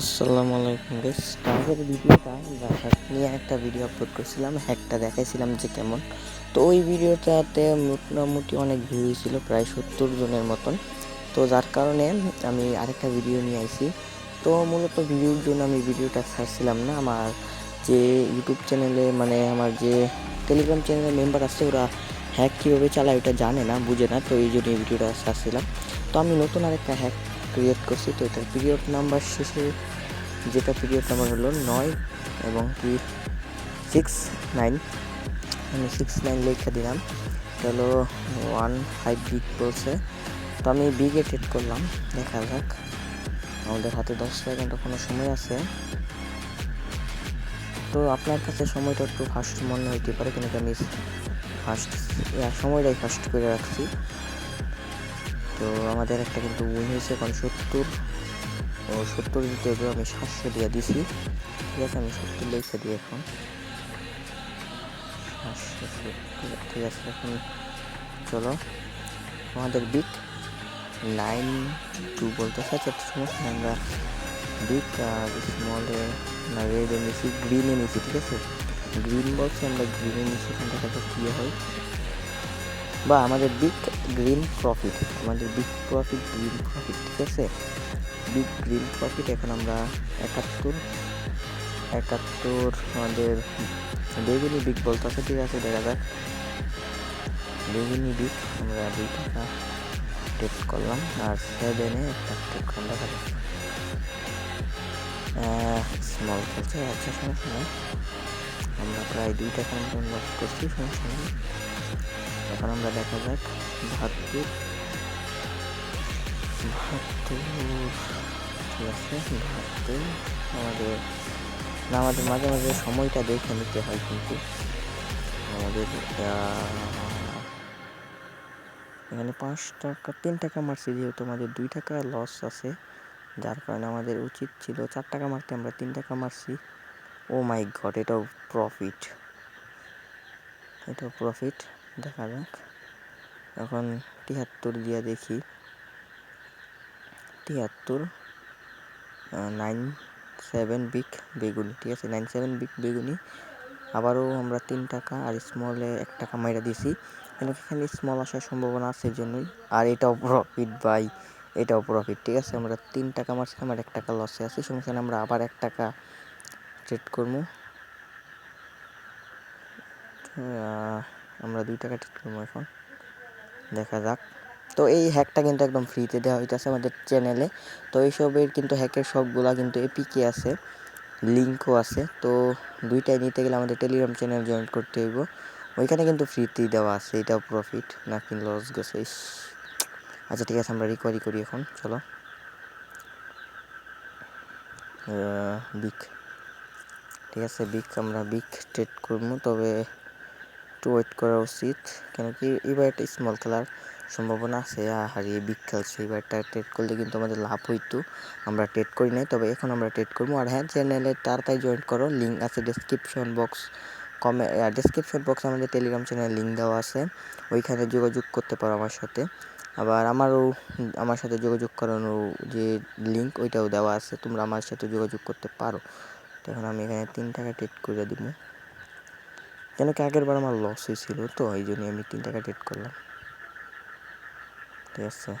আসসালামু আলাইকুম গাইস আগের ভিডিওটা হ্যাক নিয়ে একটা ভিডিও আপলোড করেছিলাম হ্যাকটা দেখাইছিলাম যে কেমন। তো ওই ভিডিওটাতে মোটামুটি অনেক ভিউ হয়েছিল, প্রায় সত্তর জনের মতন। তো যার কারণে আমি আরেকটা ভিডিও নিয়ে আইছি। তো মূলত ভিডিওর জন্য আমি ভিডিওটা ছাড়ছিলাম না। আমার যে ইউটিউব চ্যানেলে মানে আমার যে টেলিগ্রাম চ্যানেলের মেম্বার আছে, ওরা হ্যাক কীভাবে চালায় ওটা জানে না, বুঝে না। তো এই জন্য এই ভিডিওটা ছাড়ছিলাম। তো আমি নতুন আরেকটা হ্যাক ক্রিয়েট করছি, তো এটার পিরিয়ড নাম্বার শেষে যেটা পিরিয়ড নাম্বার হলো নয় এবং কি সিক্স নাইন আমি সিক্স নাইন লেখা দিলাম। হলো ওয়ান ফাইভ বিগ বলছে। তো আমি বিগে ট্রেড করলাম, দেখা যাক। আমাদের হাতে দশ সেকেন্ড কোনো সময় আছে। তো আপনার কাছে সময়টা একটু ফাস্ট মনে হইতে পারে, কিন্তু আমি ফার্স্ট সময়টাই ফার্স্ট করে রাখছি। তো আমাদের একটা কিন্তু উইন হয়েছে এখন সত্তর, ও সত্তর হবে আমি সাতশো দিয়ে দিছি। ঠিক আছে, আমি সত্তর লেখা দিই এখন। সাতশো সত্তর ঠিক আছে এখন চলো। আমাদের বিট নাইন টু বলতে চাচ্ছি সমস্যা আমরা বিগ আর স্মলে না রেড এনেছি গ্রিন এনেছি ঠিক আছে? গ্রিন বলছে, আমরা গ্রিন এনেছি এখান থেকে কী হয়? বা আমাদের বিগ গ্রিন প্রফিট আমাদের বিগ প্রফিট গ্রিন প্রফিট ঠিক আছে? বিগ গ্রিন প্রফিট এখন আমরা একাত্তর একাত্তর আমাদের বেগুনি বিগ বলতে আছে, ঠিক আছে, দেখা যাক বেগুনি বিগ আমরা দুই টাকা টেপ করলাম, আর সেভেনে একটা টেপ করলাম স্মল খেলছে আচ্ছা সমস্যা আমরা প্রায় দুই টাকা মতন লস করছি, সমস্যা এখন আমরা দেখা যাক। বাহাত্তর বাহাত্তর ঠিক আছে বাহাত্তর আমাদের আমাদের মাঝে মাঝে সময়টা দেখে নিতে হয় কিন্তু। আমাদের এখানে পাঁচ টাকা, তিন টাকা মারছি যেহেতু আমাদের দুই টাকা লস আছে, যার কারণে আমাদের উচিত ছিল চার টাকা মারতে আমরা তিন টাকা মারছি ও মাই গড এটাও প্রফিট এটাও প্রফিট দেখা যাক। এখন তিয়াত্তর দিয়ে দেখি। তিয়াত্তর নাইন সেভেন বিগ বেগুনি, ঠিক আছে? নাইন সেভেন বিগ বেগুনি। আবারও আমরা তিন টাকা আর স্মলে এক টাকা মাইরা দিছি কিন্তু এখানে স্মল আসার সম্ভাবনা আছে জন্যই আর এটাও প্রফিট বাই এটাও প্রফিট ঠিক আছে? আমরা তিন টাকা মারছিলাম আর এক টাকা লসে আছি। সমস্যা আমরা আবার এক টাকা ট্রেড করব। আমরা দুই টাকা ট্রেড করব এখন। দেখা যাক। তো এই হ্যাকটা কিন্তু একদম ফ্রিতে দেওয়া হইতেছে আমাদের চ্যানেলে তো এইসবের কিন্তু হ্যাকের সবগুলা কিন্তু এপিকে আছে। লিঙ্কও আছে। তো দুইটাই নিতে গেলে আমাদের টেলিগ্রাম চ্যানেল জয়েন করতে হইব। ওইখানে কিন্তু ফ্রিতেই দেওয়া আছে। এটাও প্রফিট নাকি লস গেছে। আচ্ছা ঠিক আছে, আমরা রিকভারি করি এখন। চলো। বিক। ঠিক আছে, বিক। আমরা বিক ট্রেড করব। তবে একটু ওয়েট করা উচিত। কেন কি এবার একটা স্মল খেলার সম্ভাবনা আছে হারিয়ে বিগ খেলছে। এবারটা ট্রেড করলে কিন্তু আমাদের লাভ হইতো। আমরা ট্রেড করি নাই, তবে এখন আমরা ট্রেড করব। আর হ্যাঁ চ্যানেলে তাড়াতাড়ি জয়েন করো লিঙ্ক আছে ডিসক্রিপশন বক্স কমে ডিসক্রিপশন বক্সে আমাদের টেলিগ্রাম চ্যানেলে লিঙ্ক দেওয়া আছে। ওইখানে যোগাযোগ করতে পারো আমার সাথে। আবার আমারও, আমার সাথে যোগাযোগ করানোর যে লিঙ্ক ওইটাও দেওয়া আছে। তোমরা আমার সাথে যোগাযোগ করতে পারো। তখন আমি এখানে তিন টাকা ট্রেড করে দিব। কেন কি আগের বার আমার লস হয়েছিল তো, এই জন্য আমি তিন টাকা ডেট করলাম। ঠিক আছে?